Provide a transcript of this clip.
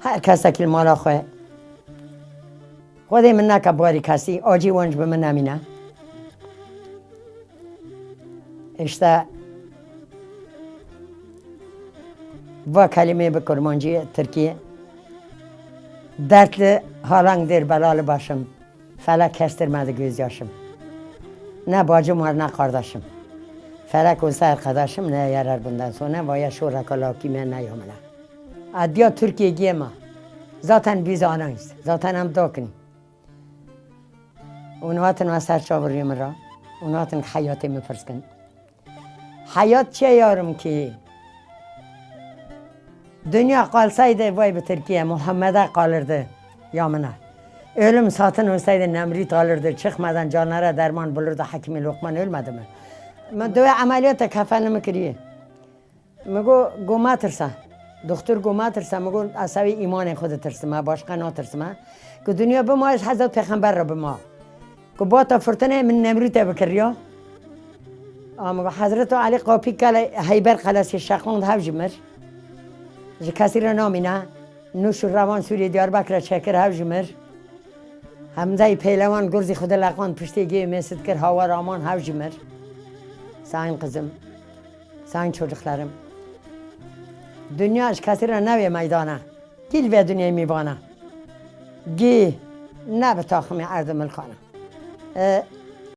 هر کس که مالا خواه خودی من نکه باری کسی آجی ونج به من نمینه اشته و کلمه به کرمانجی ترکیه درد هالنگ در بلال باشم فلک کستر مده گوز نه باجم هر نه قارداشم فلک و سر قداشم نه یرر بندن سونه و یا ادیا ترکیه گیه ما ذاتن بیز آنایست ذاتن هم داکنی اونواتن و سر چاوری مرا اونواتن حیاتی میپرس کن حیات چه یارم که Dünya kalsaydı vay be Türkiye Muhammed'e kalırdı yamına. Ölüm satın olsaydı Nemrit alırdı. Çıkmadan canlara derman bulurdu. Hakimi Lokman ölmedi mi? من دو عملیات کفن میکریه میگو گوما دکتر گوما ترسه میگو اصوی ایمان خود ترسه ما باشقا ناترسه که دنیا به ما از حضرت پیغمبر را به ما. که با تا فرتنه من نمروت بکریا آمگو حضرت علی قاپی کل هیبر قلسی شخوند هفجی مر جه کسی را نامینه نوش روان سوری دیار بکر چکر هفجی مر همزه پیلوان گرزی خود لقان پشتی گیه میسد کر هوا رامان هفجی مر Sayın kızım, sayın çocuklarım. دنیا اش کسی را نوی میدانه. گیل به دنیا میبانه. گی نه به تاخمی عرض ملکانه